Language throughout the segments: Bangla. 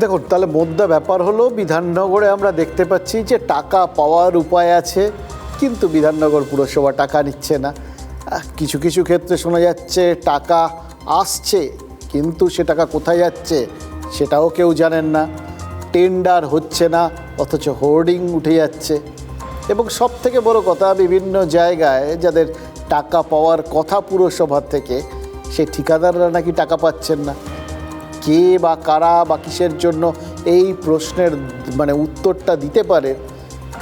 দেখুন, তাহলে মোদ্দা ব্যাপার হলো বিধাননগরে আমরা দেখতে পাচ্ছি যে টাকা পাওয়ার উপায় আছে, কিন্তু বিধাননগর পুরসভা টাকা নিচ্ছে না। কিছু কিছু ক্ষেত্রে শোনা যাচ্ছে টাকা আসছে, কিন্তু সে টাকা কোথায় যাচ্ছে সেটাও কেউ জানেন না। টেন্ডার হচ্ছে না, অথচ হোর্ডিং উঠে যাচ্ছে। এবং সব থেকে বড় কথা, বিভিন্ন জায়গায় যাদের টাকা পাওয়ার কথা পুরসভার থেকে, সে ঠিকাদাররা নাকি টাকা পাচ্ছেন না। কে বা কারা বা কিসের জন্য এই প্রশ্নের মানে উত্তরটা দিতে পারে,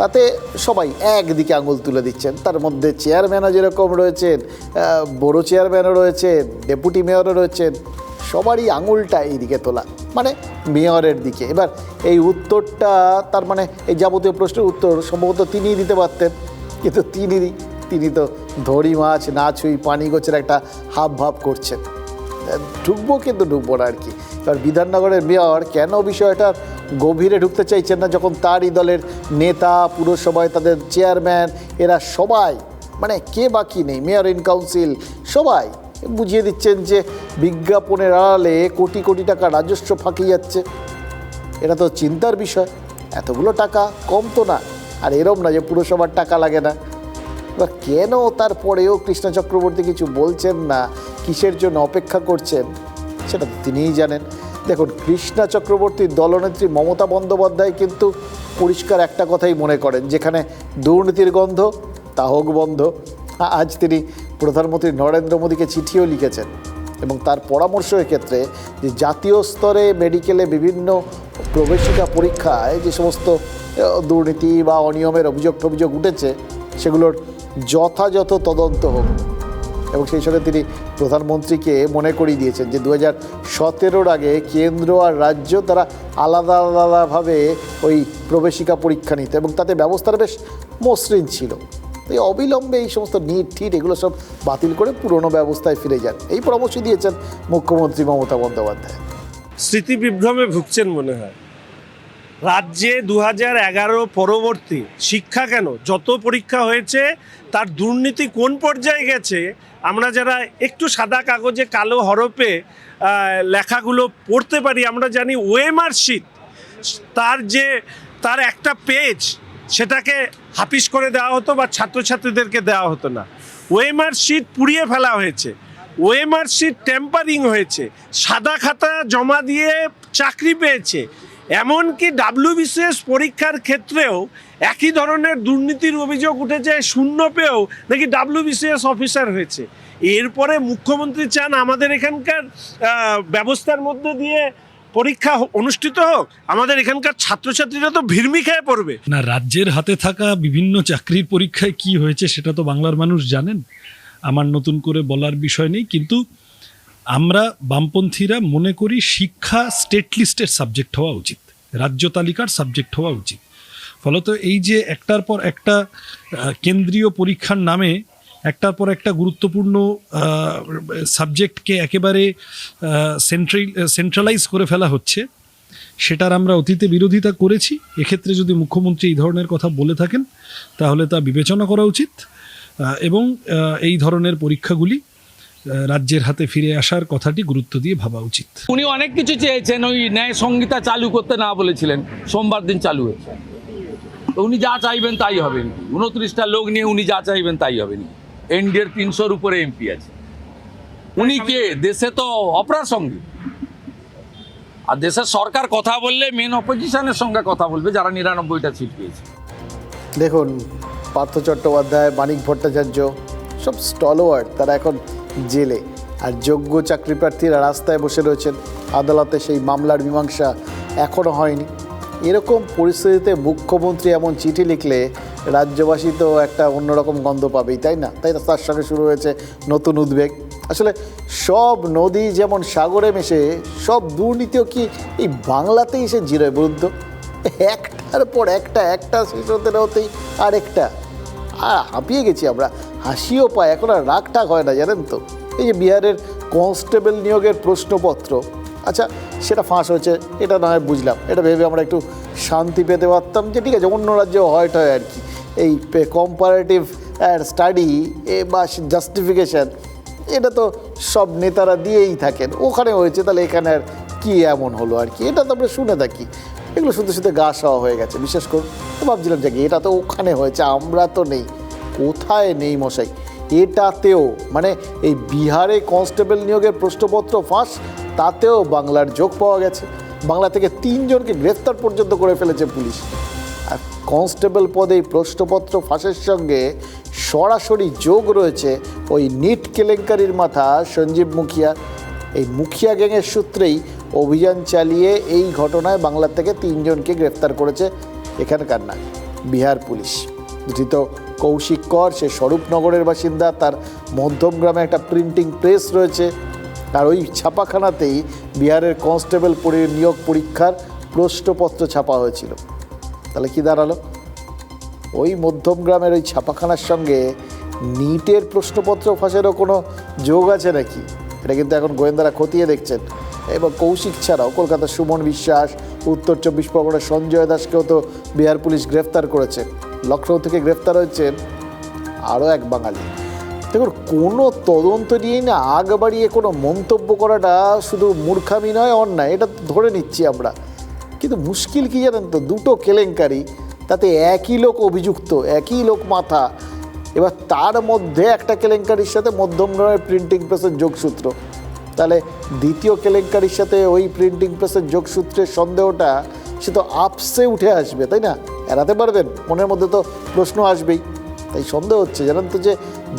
তাতে সবাই একদিকে আঙুল তুলে দিচ্ছেন। তার মধ্যে চেয়ারম্যানও যেরকম রয়েছেন বড় চেয়ারম্যানও রয়েছেন, ডেপুটি মেয়রও রয়েছেন, সবারই আঙুলটা এইদিকে তোলা মানে মেয়রের দিকে। এবার এই উত্তরটা তার মানে এই যাবতীয় প্রশ্নের উত্তর সম্ভবত তিনিই দিতে পারতেন, কিন্তু তিনি তিনি তো ধরি মাছ, না ছুঁই, পানি গোছের একটা হাব ভাব করছেন। ঢুকবো কিন্তু ঢুকবো না আর কি। কারণ বিধাননগরের মেয়র কেন বিষয়টার গভীরে ঢুকতে চাইছেন না? যখন তারই দলের নেতা, পুরসভায় তাদের চেয়ারম্যান, এরা সবাই মানে কে বাকি নেই? মেয়র ইন কাউন্সিল, সবাই বুঝিয়ে দিচ্ছেন যে বিজ্ঞাপনের আড়ালে কোটি কোটি টাকা রাজস্ব ফাঁকি যাচ্ছে। এটা তো চিন্তার বিষয়। এতগুলো টাকা কম তো না। আর এরম না যে পুরসভার টাকা লাগে না। বা কেন তারপরেও কৃষ্ণা চক্রবর্তী কিছু বলছেন না? কিসের জন্য অপেক্ষা করছেন? সেটা তিনিই জানেন। দেখুন, কৃষ্ণা চক্রবর্তীর দলনেত্রী মমতা বন্দ্যোপাধ্যায় কিন্তু পরিষ্কার একটা কথাই মনে করেন, যেখানে দুর্নীতির গন্ধ তা হোক বন্ধ। আজ তিনি প্রধানমন্ত্রী নরেন্দ্র মোদীকে চিঠিও লিখেছেন এবং তার পরামর্শ ক্ষেত্রে যে জাতীয় স্তরে মেডিকেলে বিভিন্ন প্রবেশিকা পরীক্ষায় যে সমস্ত দুর্নীতি বা অনিয়মের অভিযোগ টভিযোগ উঠেছে, সেগুলোর যথাযথ তদন্ত হোক। এবং সেই সঙ্গে তিনি প্রধানমন্ত্রীকে মনে করিয়ে দিয়েছেন যে দু হাজার সতেরোর আগে কেন্দ্র আর রাজ্য তারা আলাদা আলাদাভাবে ওই প্রবেশিকা পরীক্ষা নিত এবং তাতে ব্যবস্থাটা বেশ মসৃণ ছিল। এই অবিলম্বে এই সমস্ত নিট ঠিট এগুলো সব বাতিল করে পুরনো ব্যবস্থায় ফিরে যান। এই পরামর্শ দিয়েছেন মুখ্যমন্ত্রী মমতা বন্দ্যোপাধ্যায়। স্মৃতি বিভ্রমে ভুগছেন মনে হয়। রাজ্যে দু হাজার এগারো পরবর্তী শিক্ষা কেন? যত পরীক্ষা হয়েছে, তার দুর্নীতি কোন পর্যায়ে গেছে? আমরা যারা একটু সাদা কাগজে কালো হরপে লেখাগুলো পড়তে পারি, আমরা জানি ওয়েমার শিট তার যে, তার একটা পেজ, সেটাকে হাফিস করে দেওয়া হতো বা ছাত্রছাত্রীদেরকে দেওয়া হতো না। ওয়েমার শিট পুড়িয়ে ফেলা হয়েছে। ওয়েমার শিট টেম্পারিং হয়েছে। সাদা খাতা জমা দিয়ে চাকরি পেয়েছে। এমনকি ডাব্লিউবিসিএস পরীক্ষার ক্ষেত্রেও একই ধরনের দুর্নীতির অভিযোগ উঠেছে, শূন্য পেয়েও নাকি ডাব্লিউবিসিএস অফিসার হয়েছে। এরপরে মুখ্যমন্ত্রী চান আমাদের এখানকার ব্যবস্থার মধ্যে দিয়ে পরীক্ষা অনুষ্ঠিত হোক। আমাদের এখানকার ছাত্রছাত্রীরা তো ভিড়মি খেয়ে পড়বে। না, রাজ্যের হাতে থাকা বিভিন্ন চাকরির পরীক্ষায় কি হয়েছে সেটা তো বাংলার মানুষ জানেন। আমার নতুন করে বলার বিষয় নেই, কিন্তু আমরা বামপন্থীরা মনে করি শিক্ষা স্টেট লিস্টের সাবজেক্ট হওয়া উচিত, রাজ্য তালিকার সাবজেক্ট হওয়া উচিত। ফলত এই যে একটার পর একটা কেন্দ্রীয় পরীক্ষার নামে একটার পর একটা গুরুত্বপূর্ণ সাবজেক্টকে একেবারে সেন্ট্রাল সেন্ট্রালাইজ করে ফেলা হচ্ছে, সেটার আমরা অতীতে বিরোধিতা করেছি। এক্ষেত্রে যদি মুখ্যমন্ত্রী এই ধরনের কথা বলে থাকেন, তাহলে তা বিবেচনা করা উচিত এবং এই ধরনের পরীক্ষাগুলি রাজ্যের হাতে ফিরে আসার কথাটি গুরুত্ব দিয়ে ভাবা উচিত। উনি অনেক কিছু চেয়েছেন ওই ন্যায় সংহিতা চালু করতে না বলেছিলেন সোমবার দিন চালু হয়েছে। উনি যা চাইবেন তাই হবেন উনত্রিশটা লোক নিয়ে উনি যা চাইবেন তাই হবেন এনডিএর তিনশোর উপরে এমপি আছে। উনি কে? দেশে তো অপ্রাসঙ্গিক আর দেশের সরকার কথা বললে মেন অপোজিশনের সঙ্গে কথা বলবে যারা নিরানব্বইটা সিট পেয়েছে। দেখুন পার্থ চট্টোপাধ্যায় মানিক ভট্টাচার্য সব স্টলওয়ার্ড তারা এখন জেলে। আর যোগ্য চাকরি প্রার্থীরা রাস্তায় বসে রয়েছেন। আদালতে সেই মামলার মীমাংসা এখনও হয়নি। এরকম পরিস্থিতিতে মুখ্যমন্ত্রী এমন চিঠি লিখলে রাজ্যবাসী তো একটা অন্যরকম গন্ধ পাবেই, তাই না? তাই তার সঙ্গে শুরু হয়েছে নতুন উদ্বেগ। আসলে সব নদী যেমন সাগরে মেশে, সব দুর্নীতিও কি এই বাংলাতেই সে জিরোয় তো একটার পর একটা একটা শেষ হতে হতেই আরেকটা। হাঁপিয়ে গেছি আমরা। হাসিও পায়। এখন আর রাগ টাগ হয় না, জানেন তো? এই যে বিহারের কনস্টেবল নিয়োগের প্রশ্নপত্র। আচ্ছা সেটা ফাঁস হয়েছে, এটা না হয় বুঝলাম। এটা ভেবে আমরা একটু শান্তি পেতে পারতাম যে ঠিক আছে, অন্য রাজ্যেও হয় আর কি। এই কম্পারেটিভ স্টাডি এ বা জাস্টিফিকেশান এটা তো সব নেতারা দিয়েই থাকেন। ওখানে হয়েছে, তাহলে এখানে আর কী এমন হলো আর কি? এটা তো আমরা শুনে থাকি। এগুলো শুনতে শুনতে গা সওয়া হয়ে গেছে বিশেষ করে ভাবছিলাম যে এটা তো ওখানে হয়েছে, আমরা তো নেই। কোথায় নেই মশাই? এটাতেও মানে এই বিহারে কনস্টেবল নিয়োগের প্রশ্নপত্র ফাঁস, তাতেও বাংলার যোগ পাওয়া গেছে। বাংলা থেকে তিনজনকে গ্রেফতার পর্যন্ত করে ফেলেছে পুলিশ। আর কনস্টেবল পদে এই প্রশ্নপত্র ফাঁসের সঙ্গে সরাসরি যোগ রয়েছে ওই নিট কেলেঙ্কারির মাথা সঞ্জীব মুখিয়া। এই মুখিয়া গ্যাংয়ের সূত্রেই অভিযান চালিয়ে এই ঘটনায় বাংলা থেকে তিনজনকে গ্রেফতার করেছে এখানকার না, বিহার পুলিশ। ধৃত কৌশিক কর, সে স্বরূপনগরের বাসিন্দা, তার মধ্যমগ্রামে একটা প্রিন্টিং প্রেস রয়েছে। আর ওই ছাপাখানাতেই বিহারের কনস্টেবল পরি- নিয়োগ পরীক্ষার প্রশ্নপত্র ছাপা হয়েছিল। তাহলে কি দাঁড়াল? ওই মধ্যমগ্রামের ওই ছাপাখানার সঙ্গে নিটের প্রশ্নপত্র ফাঁসেরও কোনো যোগ আছে নাকি? এটা কিন্তু এখন গোয়েন্দারা খতিয়ে দেখছেন। এবং কৌশিক ছাড়াও কলকাতার সুমন বিশ্বাস, উত্তর চব্বিশ পরগনার সঞ্জয় দাসকেও তো বিহার পুলিশ গ্রেফতার করেছে। লখনৌ থেকে গ্রেফতার হয়েছেন আরও এক বাঙালি। দেখুন, কোনো তদন্ত নিয়েই না আগ বাড়িয়ে কোনো মন্তব্য করাটা শুধু মূর্খামি নয়, অন্যায়। এটা ধরে নিচ্ছি আমরা। কিন্তু মুশকিল কি জানেন তো? দুটো কেলেঙ্কারি, তাতে একই লোক অভিযুক্ত, একই লোক মাথা। এবার তার মধ্যে একটা কেলেঙ্কারির সাথে মধ্যমগ্রামের প্রিন্টিং প্রেসের যোগসূত্র। তাহলে দ্বিতীয় কেলেঙ্কারির সাথে ওই প্রিন্টিং প্রেসের যোগসূত্রের সন্দেহটা, সে তো আপসে উঠে আসবে, তাই না? এড়াতে পারবেন? মনের মধ্যে তো প্রশ্ন আসবেই। তাই সন্দেহ হচ্ছে। জানেন তো যে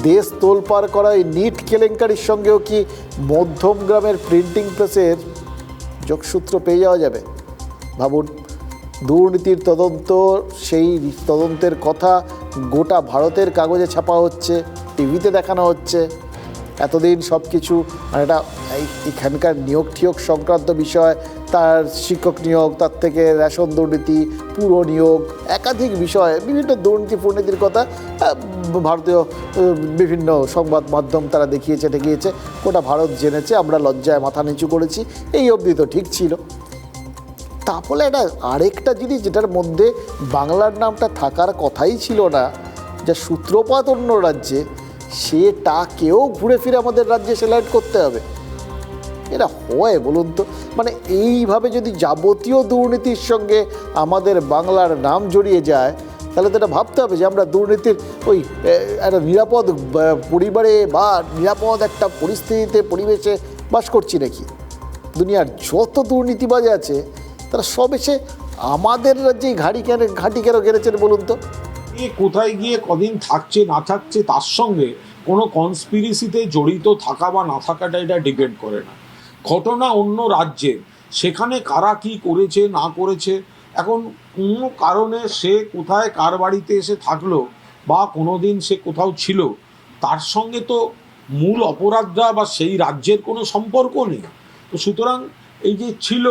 দেশ তোলপার করা এই নিট কেলেঙ্কারির সঙ্গেও কি মধ্যমগ্রামের প্রিন্টিং প্রেসের যোগসূত্র পেয়ে যাওয়া যাবে? ভাবুন, দুর্নীতির তদন্ত, সেই তদন্তের কথা গোটা ভারতের কাগজে ছাপা হচ্ছে টিভিতে দেখানো হচ্ছে। এতদিন সব কিছু মানে এটা এখানকার নিয়োগ ঠিয়োগ সংক্রান্ত বিষয়, তার শিক্ষক নিয়োগ, তার থেকে রেশন দুর্নীতি, পুরো নিয়োগ, একাধিক বিষয়, বিভিন্ন দুর্নীতি, ফুর্নীতির কথা ভারতীয় বিভিন্ন সংবাদ মাধ্যম তারা দেখিয়েছে, ঠেকিয়েছে, গোটা ভারত জেনেছে, আমরা লজ্জায় মাথা নিচু করেছি, এই অবধি তো ঠিক ছিল। তারপরে এটা আরেকটা জিনিস, যেটার মধ্যে বাংলার নামটা থাকার কথাই ছিল না, যা সূত্রপাত অন্য রাজ্যে সেটাকেও ঘুরে ফিরে আমাদের রাজ্যে সিলেক্ট করতে হবে। এটা হয় বলুন তো? মানে এইভাবে যদি যাবতীয় দুর্নীতির সঙ্গে আমাদের বাংলার নাম জড়িয়ে যায়, তাহলে তো এটা ভাবতে হবে যে আমরা দুর্নীতির ওই একটা নিরাপদ পরিবারে বা নিরাপদ একটা পরিস্থিতিতে, পরিবেশে বাস করছি নাকি? দুনিয়ার যত দুর্নীতিবাজ আছে, তারা সব এসে আমাদের রাজ্যেই ঘাড়ি কেন, ঘাঁটি কেন গেড়েছেন বলুন তো? কে কোথায় গিয়ে কদিন থাকছে, না থাকছে, তার সঙ্গে কোনো কনস্পিরেসিতে জড়িত থাকা বা না থাকাটা এটা ডিপেন্ড করে না। ঘটনা অন্য রাজ্যের, সেখানে কারা কি করেছে, না করেছে, এখন কোনো কারণে সে কোথায়, কার বাড়িতে এসে থাকল বা কোনো দিন সে কোথাও ছিল, তার সঙ্গে তো মূল অপরাধরা বা সেই রাজ্যের কোনো সম্পর্ক নেই। তো সুতরাং এই যে ছিল,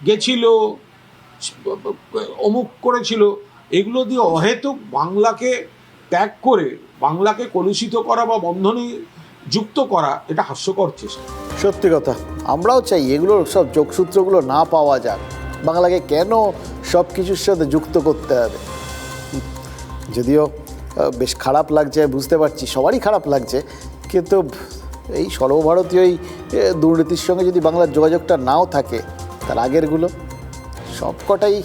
গেছিল অমুক করেছিল এগুলো দিয়ে অহেতুক বাংলাকে ত্যাগ করে বাংলাকে কলুষিত করা বা বন্ধনে যুক্ত করা, এটা হাস্যকর চেষ্টা। সত্যি কথা। আমরাও চাই এগুলোর সব যোগসূত্রগুলো না পাওয়া যাক। বাংলাকে কেন সব কিছুর সাথে যুক্ত করতে হবে? যদিও বেশ খারাপ লাগছে, বুঝতে পারছি, সবারই খারাপ লাগছে, কিন্তু এই সর্বভারতীয় এই দুর্নীতির সঙ্গে যদি বাংলার যোগাযোগটা নাও থাকে, তার আগেরগুলো সব কটাই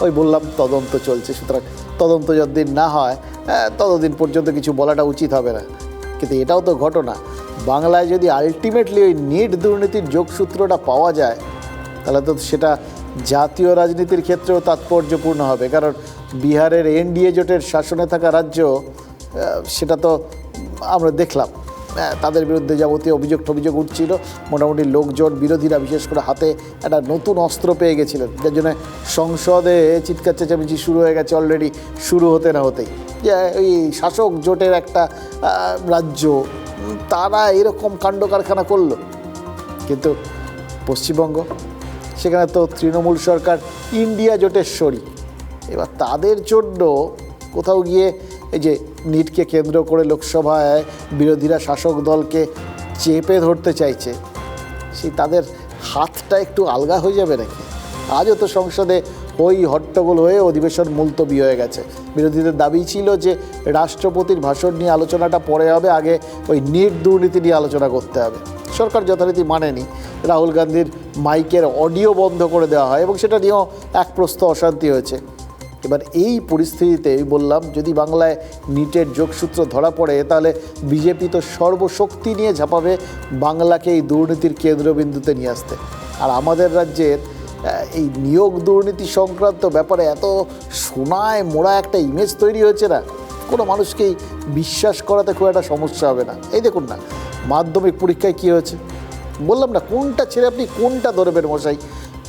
ওই বললাম তদন্ত চলছে সুতরাং তদন্ত যতদিন না হয় আহ, ততদিন পর্যন্ত কিছু বলাটা উচিত হবে না। কিন্তু এটাও তো ঘটনা। বাংলায় যদি আলটিমেটলি ওই নিট দুর্নীতির যোগসূত্রটা পাওয়া যায় তাহলে তো সেটা জাতীয় রাজনীতির ক্ষেত্রেও তাৎপর্যপূর্ণ হবে। কারণ বিহারের এনডিএ জোটের শাসনে থাকা রাজ্য সেটা তো আমরা দেখলাম। তাদের বিরুদ্ধে যাবতীয় অভিযোগ টভিযোগ উঠছিল। মোটামুটি লোকজন, বিরোধীরা বিশেষ করে হাতে একটা নতুন অস্ত্র পেয়ে গেছিলেন। যার জন্য সংসদে চিৎকার চেঁচামেচি শুরু হয়ে গেছে অলরেডি শুরু হতে না হতেই। যে ওই শাসক জোটের একটা রাজ্য, তারা এরকম কাণ্ড কারখানা করল। কিন্তু পশ্চিমবঙ্গ, সেখানে তো তৃণমূল সরকার, ইন্ডিয়া জোটের শরিক এবার তাদের জন্য কোথাও গিয়ে এই যে নিটকে কেন্দ্র করে লোকসভায় বিরোধীরা শাসক দলকে চেপে ধরতে চাইছে, সেই তাদের হাতটা একটু আলগা হয়ে যাবে নাকি? আজও তো সংসদে ওই হট্টগোল হয়ে অধিবেশন মুলতবি হয়ে গেছে। বিরোধীদের দাবি ছিল যে রাষ্ট্রপতির ভাষণ নিয়ে আলোচনাটা পরে হবে, আগে ওই নিট দুর্নীতি নিয়ে আলোচনা করতে হবে। সরকার যথারীতি মানেনি। রাহুল গান্ধীর মাইকের অডিও বন্ধ করে দেওয়া হয় এবং সেটা নিয়েও এক প্রস্ত অশান্তি হয়েছে। এবার এই পরিস্থিতিতে বললাম, যদি বাংলায় নিটের যোগসূত্র ধরা পড়ে, তাহলে বিজেপি তো সর্বশক্তি নিয়ে ঝাঁপাবে বাংলাকে এই দুর্নীতির কেন্দ্রবিন্দুতে নিয়ে আসতে। আর আমাদের রাজ্যের এই নিয়োগ দুর্নীতি সংক্রান্ত ব্যাপারে এত সোনায় মোড়া একটা ইমেজ তৈরি হয়েছে না, কোনো মানুষকেই বিশ্বাস করাতে খুব একটা সমস্যা হবে না। এই দেখুন না, মাধ্যমিক পরীক্ষায় কী হয়েছে? বললাম না, কোনটা ছেড়ে আপনি কোনটা ধরবেন মশাই?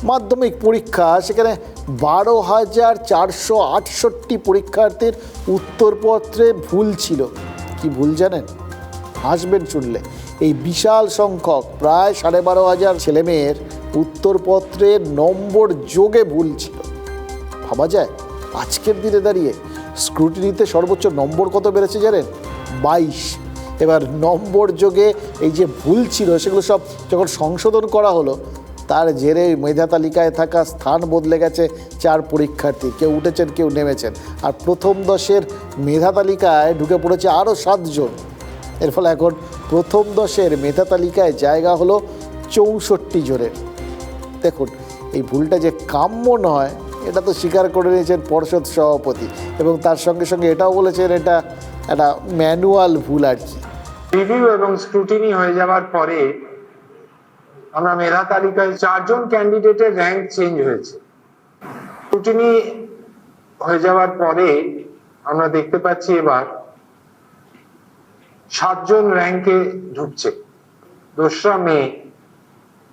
মাধ্যমিক পরীক্ষা, সেখানে বারো হাজার চারশো আটষট্টি পরীক্ষার্থীর উত্তরপত্রে ভুল ছিল। কি ভুল জানেন? হাসবেন শুনলে। এই বিশাল সংখ্যক, প্রায় সাড়ে বারো হাজার ছেলেমেয়ের উত্তরপত্রে নম্বর যোগে ভুল ছিল। ভাবা যায়? আজকের দিনে দাঁড়িয়ে স্ক্রুটিনিতে সর্বোচ্চ নম্বর কত বেড়েছে জানেন? বাইশ। এবার নম্বর যোগে এই যে ভুল ছিল, সেগুলো সব যখন সংশোধন করা হলো তার জেরে মেধা তালিকায় থাকা স্থান বদলে গেছে চার পরীক্ষার্থী। কেউ উঠেছেন, কেউ নেমেছেন। আর প্রথম দশের মেধা তালিকায় ঢুকে পড়েছে আরও সাতজন। এর ফলে এখন প্রথম দশের মেধা তালিকায় জায়গা হলো চৌষট্টি জনের। দেখুন, এই ভুলটা যে কাম্য নয়, এটা তো স্বীকার করে নিয়েছেন পর্ষদ সভাপতি। এবং তার সঙ্গে সঙ্গে এটাও বলেছেন, এটা একটা ম্যানুয়াল ভুল আর কি। রিভিউ এবং স্ক্রুটিনি হয়ে যাওয়ার পরে আমরা মেধা তালিকায় চারজন ক্যান্ডিডেটের র্যাঙ্ক চেঞ্জ হয়েছে। স্ক্রুটিনি হয়ে যাওয়ার পরে আমরা দেখতে পাচ্ছি এবার সাতজন র্যাঙ্কে ঢুকছে। দোসরা মে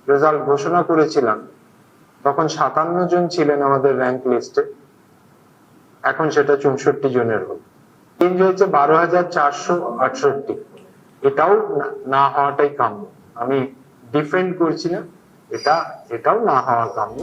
রেজাল্ট ঘোষণা করেছিলাম। তখন সাতান্ন জন ছিলেন আমাদের র্যাঙ্ক লিস্টে এখন সেটা চৌষট্টি জনের হল। চেঞ্জ হয়েছে বারো হাজার চারশো আটষট্টি। এটাও না- হওয়াটাই কাম্য। আমি ডিফেন্ড করছি না এটা এটাও না হওয়ার কাম্য